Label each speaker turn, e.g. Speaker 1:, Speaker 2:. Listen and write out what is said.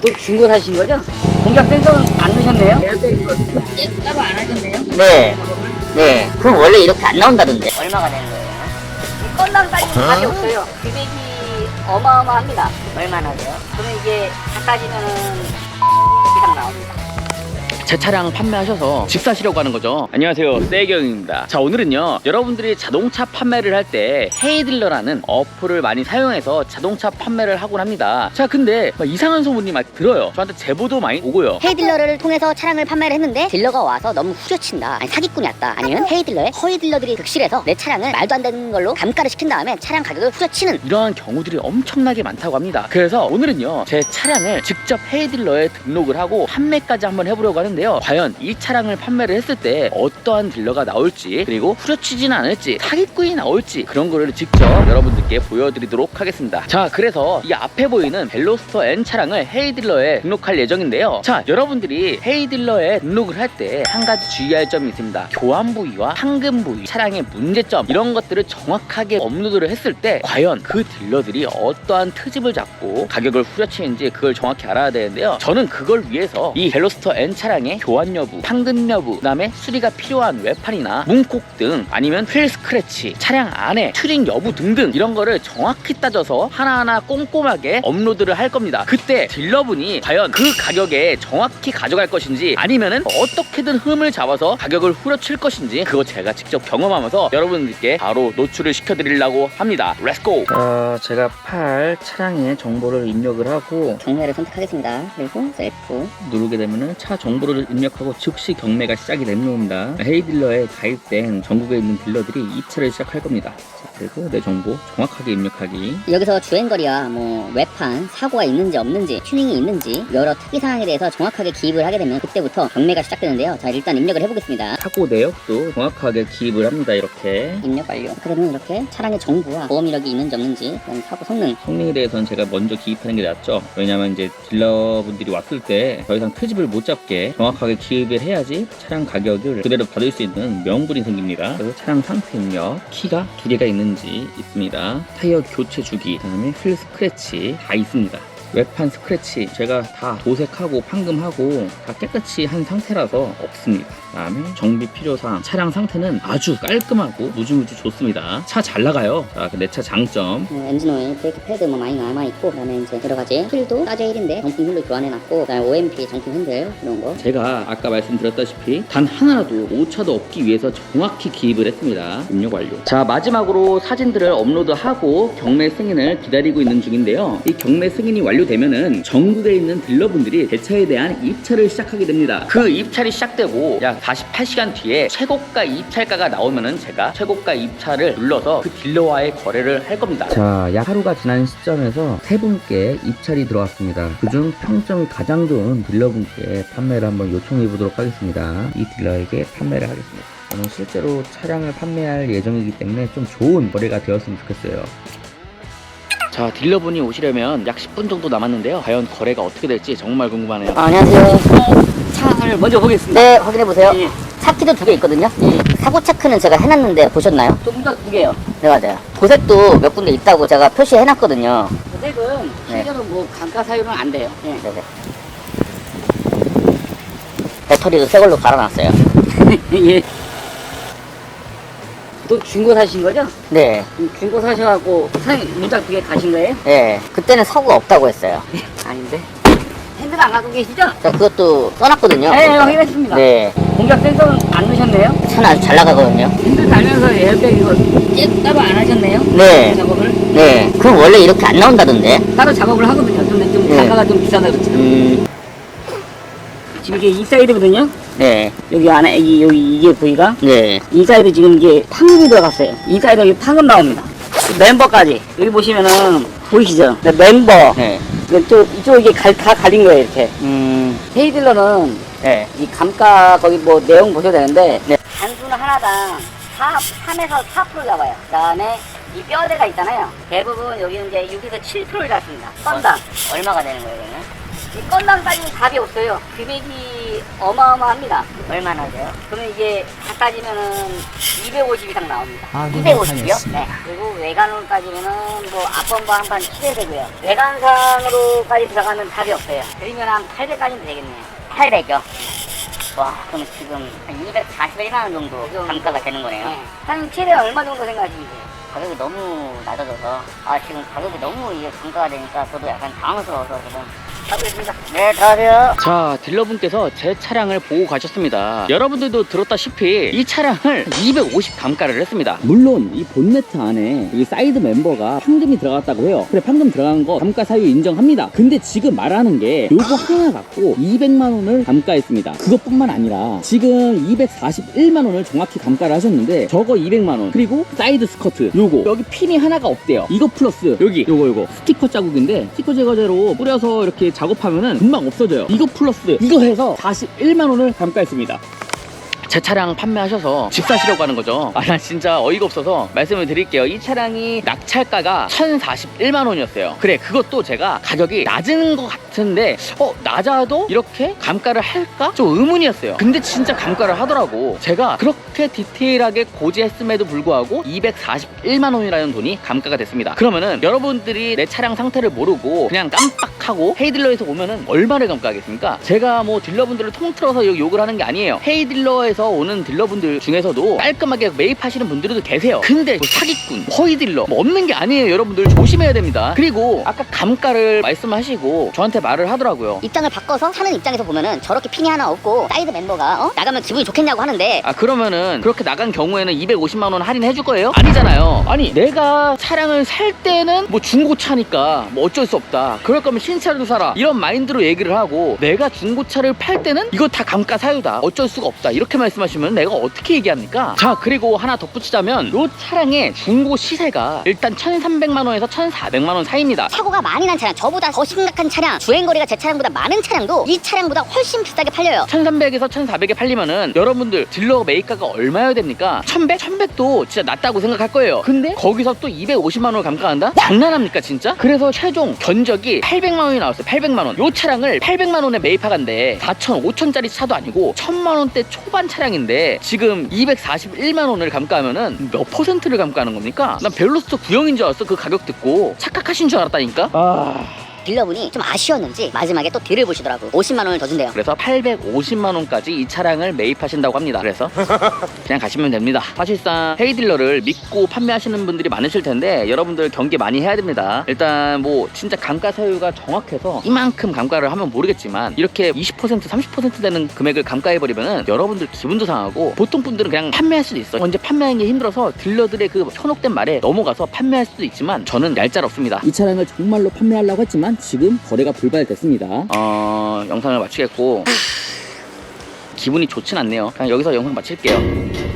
Speaker 1: 또 중고 사신 거죠? 공작 센서는 안 넣으셨네요? 예, 따로 안 하셨네요?
Speaker 2: 네. 네. 그럼 원래 이렇게 안 나온다던데.
Speaker 1: 얼마가 되는 거예요? 이 건당 따지면 답이 없어요. 금액이 어마어마합니다.
Speaker 2: 얼마나 돼요?
Speaker 1: 그러면 이게 다 따지면은 이상 나옵니다.
Speaker 3: 제 차량 판매하셔서 집 사시려고 하는 거죠. 안녕하세요. 세경입니다. 자, 오늘은요. 여러분들이 자동차 판매를 할 때 헤이딜러라는 어플을 많이 사용해서 자동차 판매를 하곤 합니다. 자, 근데 막 이상한 소문이 막 들어요. 저한테 제보도 많이 오고요.
Speaker 2: 헤이딜러를 통해서 차량을 판매를 했는데 딜러가 와서 너무 후려친다. 아니 사기꾼이 왔다. 아니면 헤이딜러의 허위 딜러들이 득실해서 내 차량을 말도 안 되는 걸로 감가를 시킨 다음에 차량 가격을 후려치는
Speaker 3: 이러한 경우들이 엄청나게 많다고 합니다. 그래서 오늘은요, 제 차량을 직접 헤이딜러에 등록을 하고 판매까지 한번 해보려고 하는데 요. 과연 이 차량을 판매를 했을 때 어떠한 딜러가 나올지, 그리고 후려치지는 않을지, 사기꾼이 나올지 그런 거를 직접 여러분들께 보여드리도록 하겠습니다. 자, 그래서 이 앞에 보이는 벨로스터 N 차량을 헤이딜러에 등록할 예정인데요. 자, 여러분들이 헤이딜러에 등록을 할 때 한 가지 주의할 점이 있습니다. 교환 부위와 황금 부위, 차량의 문제점 이런 것들을 정확하게 업로드를 했을 때 과연 그 딜러들이 어떠한 트집을 잡고 가격을 후려치는지 그걸 정확히 알아야 되는데요. 저는 그걸 위해서 이 벨로스터 N 차량의 교환 여부, 황금 여부, 그다음에 수리가 필요한 외판이나 문콕 등 아니면 휠 스크래치, 차량 안에 튜링 여부 등등 이런 거를 정확히 따져서 하나하나 꼼꼼하게 업로드를 할 겁니다. 그때 딜러분이 과연 그 가격에 정확히 가져갈 것인지 아니면은 어떻게든 흠을 잡아서 가격을 후려칠 것인지 그거 제가 직접 경험하면서 여러분들께 바로 노출을 시켜드리려고 합니다. 렛츠고! 자, 제가 팔 차량의 정보를 입력을 하고
Speaker 2: 경매를 선택하겠습니다. 그리고 셀프
Speaker 3: 누르게 되면은 차 정보를 입력하고 즉시 경매가 시작이 됩니다. 헤이딜러에 가입된 전국에 있는 딜러들이 입찰을 시작할 겁니다. 자, 그리고 내 정보 정확하게 입력하기.
Speaker 2: 여기서 주행거리와 뭐 외판 사고가 있는지 없는지 튜닝이 있는지 여러 특이 사항에 대해서 정확하게 기입을 하게 되면 그때부터 경매가 시작되는데요. 자 일단 입력을 해보겠습니다.
Speaker 3: 사고 내역도 정확하게 기입을 합니다. 이렇게.
Speaker 2: 입력 완료. 그러면 이렇게 차량의 정보와 보험 이력이 있는지 없는지 그다음 사고 성능
Speaker 3: 성능에 대해서는 제가 먼저 기입하는 게 낫죠. 왜냐면 이제 딜러분들이 왔을 때 더 이상 트집을 못 잡게 정확하게 기입을 해야지 차량 가격을 그대로 받을 수 있는 명분이 생깁니다. 그래서 차량 상태 입력, 키가 두 개가 있는 지 있습니다. 타이어 교체 주기, 그다음에 휠 스크래치 다 있습니다. 외판 스크래치 제가 다 도색하고 판금하고 다 깨끗이 한 상태라서 없습니다. 그 다음에 정비 필요사항 차량 상태는 아주 깔끔하고 무지무지 좋습니다. 차 잘 나가요. 자, 내차 장점
Speaker 2: 어, 엔진 오일, 브레이크 패드 뭐 많이 남아있고 그 다음에 이제 여러 가지 휠도 따제 휠인데 정품 휠로 교환해놨고 그 다음에 OMP 정품 핸들 이런 거
Speaker 3: 제가 아까 말씀드렸다시피 단 하나라도 오차도 없기 위해서 정확히 기입을 했습니다. 입력 완료. 자 마지막으로 사진들을 업로드하고 경매 승인을 기다리고 있는 중인데요. 이 경매 승인이 완료 되면은 전국에 있는 딜러분들이 제 차에 대한 입찰을 시작하게 됩니다. 그 입찰이 시작되고 약 48시간 뒤에 최고가 입찰가가 나오면은 제가 최고가 입찰을 눌러서 그 딜러와의 거래를 할 겁니다. 자, 약 하루가 지난 시점에서 세 분께 입찰이 들어왔습니다. 그중 평점이 가장 좋은 딜러분께 판매를 한번 요청해 보도록 하겠습니다. 이 딜러에게 판매를 하겠습니다. 저는 실제로 차량을 판매할 예정이기 때문에 좀 좋은 거래가 되었으면 좋겠어요. 자, 딜러분이 오시려면 약 10분 정도 남았는데요. 과연 거래가 어떻게 될지 정말 궁금하네요.
Speaker 2: 아, 안녕하세요
Speaker 1: 차를 먼저 보겠습니다.
Speaker 2: 네 확인해 보세요
Speaker 1: 예.
Speaker 2: 차 키도 두 개 있거든요 사고 체크는 제가 해놨는데 보셨나요?
Speaker 1: 조금 더두 개요.
Speaker 2: 네 맞아요 도색도 몇 군데 있다고 제가 표시해놨거든요
Speaker 1: 고색은
Speaker 2: 네.
Speaker 1: 실제로 뭐 감가 사유는 안 돼요. 예.
Speaker 2: 네 네 배터리도 새 걸로 갈아놨어요
Speaker 1: 예. 또 중고 사신 거죠?
Speaker 2: 네
Speaker 1: 음, 중고 사셔갖고 사장님 문짝 두개 가신 거예요?
Speaker 2: 네, 그때는 사고가 없다고 했어요
Speaker 1: 아닌데. 핸들 안 갖고 계시죠?
Speaker 2: 자 그것도 써놨거든요
Speaker 1: 네, 확인했습니다.
Speaker 2: 네
Speaker 1: 공작 센서는 안 넣으셨네요?
Speaker 2: 차는 아주 잘 나가거든요
Speaker 1: 핸들 달면서 에어백 이거 예, 따로 안 하셨네요?
Speaker 2: 네.
Speaker 1: 작업을?
Speaker 2: 네 그럼 원래 이렇게 안 나온다던데
Speaker 1: 따로 작업을 하거든요. 근데 좀
Speaker 2: 네.
Speaker 1: 단가가 좀 비싸다 그렇죠.
Speaker 2: 음
Speaker 1: 지금 이게 인사이드거든요.
Speaker 2: 네,
Speaker 1: 여기 안에 이 여기 이게 부위가
Speaker 2: 네,
Speaker 1: 인사이드 지금 이게 판금이 들어갔어요. 인사이드 여기 판금 나옵니다. 멤버까지 여기 보시면은 보이시죠? 네, 멤버
Speaker 2: 네,
Speaker 1: 이쪽 이쪽 이게 갈, 다 갈린 거예요 이렇게.
Speaker 2: 음,
Speaker 1: 헤이딜러는
Speaker 2: 네,
Speaker 1: 이 감가 거기 뭐 내용 보셔야 되는데
Speaker 2: 네.
Speaker 1: 단수는 하나당 4, 3에서 4% 잡아요. 그다음에 이 뼈대가 있잖아요. 대부분 여기는 이제 6에서 7%를 잡습니다. 건당.
Speaker 2: 얼마가 되는 거예요, 그러면?
Speaker 1: 이 건당 따지면 답이 없어요. 금액이 어마어마합니다.
Speaker 2: 얼마나 돼요?
Speaker 1: 그러면 이게 다 따지면은 250 이상 나옵니다.
Speaker 4: 아,
Speaker 1: 250이요? 네. 그리고 외관으로 따지면은 뭐 앞범버 한판 7회 되고요. 외관상으로까지 들어가면 답이 없어요. 그러면 한 800까지는 되겠네요. 800요? 와, 그럼 지금 한 241만 원 정도 단가가 되는 거네요. 한 최대 얼마 정도 생각하시는지? 가격이 너무 낮아져서 아 지금 가격이 너무 이게 단가가 되니까 저도 약간 당황스러워서 지금 가보겠습니다. 네, 들어가세요.
Speaker 3: 자 딜러분께서 제 차량을 보고 가셨습니다. 여러분들도 들었다시피 이 차량을 250 감가를 했습니다. 물론 이 본네트 안에 이 사이드 멤버가 판금이 들어갔다고 해요. 그래 판금 들어간 거 감가 사유 인정합니다. 근데 지금 말하는 게 요거 하나 갖고 200만 원을 감가했습니다. 그것뿐만 아니라 지금 241만 원을 정확히 감가를 하셨는데 저거 200만 원 그리고 사이드 스커트 요거. 여기 핀이 하나가 없대요. 이거 플러스 여기 요거 요거. 스티커 자국인데 스티커 제거제로 뿌려서 이렇게 작업하면은 금방 없어져요 이거 플러스 이거 해서 41만 원을 감가했습니다 제 차량 판매하셔서 집 사시려고 하는 거죠. 아, 나 진짜 어이가 없어서 말씀을 드릴게요. 이 차량이 낙찰가가 1,041만 원이었어요. 그래, 그것도 제가 가격이 낮은 것 같은데, 어, 낮아도 이렇게 감가를 할까? 좀 의문이었어요. 근데 진짜 감가를 하더라고. 제가 그렇게 디테일하게 고지했음에도 불구하고 241만 원이라는 돈이 감가가 됐습니다. 그러면은 여러분들이 내 차량 상태를 모르고 그냥 깜빡 하고 헤이딜러에서 오면은 얼마를 감가하겠습니까? 제가 뭐 딜러분들을 통틀어서 욕- 욕을 하는 게 아니에요. 헤이딜러에서 오는 딜러분들 중에서도 깔끔하게 매입하시는 분들도 계세요. 근데 뭐 사기꾼, 허위딜러 뭐 없는 게 아니에요. 여러분들 조심해야 됩니다. 그리고 아까 감가를 말씀하시고 저한테 말을 하더라고요.
Speaker 2: 입장을 바꿔서 사는 입장에서 보면은 저렇게 핀이 하나 없고 사이드 멤버가 어? 나가면 기분이 좋겠냐고 하는데
Speaker 3: 아 그러면은 그렇게 나간 경우에는 250만 원 할인해 줄 거예요? 아니잖아요. 아니 내가 차량을 살 때는 뭐 중고차니까 뭐 어쩔 수 없다. 그럴 거면 신 차를 사라. 이런 마인드로 얘기를 하고 내가 중고차를 팔 때는 이거 다 감가 사유다. 어쩔 수가 없다. 이렇게 말씀하시면 내가 어떻게 얘기합니까? 자 그리고 하나 덧붙이자면 이 차량의 중고 시세가 일단 1,300만 원에서 1,400만 원 사이입니다.
Speaker 2: 사고가 많이 난 차량 저보다 더 심각한 차량 주행거리가 제 차량보다 많은 차량도 이 차량보다 훨씬 비싸게 팔려요
Speaker 3: 1300에서 1400에 팔리면은 여러분들 딜러 매입가가 얼마여야 됩니까? 1100? 1100도 진짜 낮다고 생각할 거예요. 근데 거기서 또 250만 원을 감가한다? 장난합니까 진짜? 그래서 최종 견적이 800만 원이 나왔어요. 800만 원. 요 차량을 800만 원에 매입하간데 4천, 5천짜리 차도 아니고 1000만 원대 초반 차량인데 지금 241만 원을 감가하면은 몇 퍼센트를 감가하는 겁니까? 난 벨로스터 구형인 줄 알았어. 그 가격 듣고 착각하신 줄 알았다니까. 아.
Speaker 2: 딜러분이 좀 아쉬웠는지 마지막에 또 딜을 보시더라고 50만 원을 더 준대요
Speaker 3: 그래서 850만 원까지 이 차량을 매입하신다고 합니다. 그래서 그냥 가시면 됩니다. 사실상 헤이 딜러를 믿고 판매하시는 분들이 많으실 텐데 여러분들 경계 많이 해야 됩니다. 일단 뭐 진짜 감가 사유가 정확해서 이만큼 감가를 하면 모르겠지만 이렇게 20% 30% 되는 금액을 감가해 버리면은 여러분들 기분도 상하고 보통 분들은 그냥 판매할 수도 있어요. 이제 판매하는 게 힘들어서 딜러들의 그 현혹된 말에 넘어가서 판매할 수도 있지만 저는 얄짤 없습니다. 이 차량을 정말로 판매하려고 했지만 지금 거래가 불발됐습니다. 어 영상을 마치겠고 기분이 좋진 않네요. 그냥 여기서 영상 마칠게요.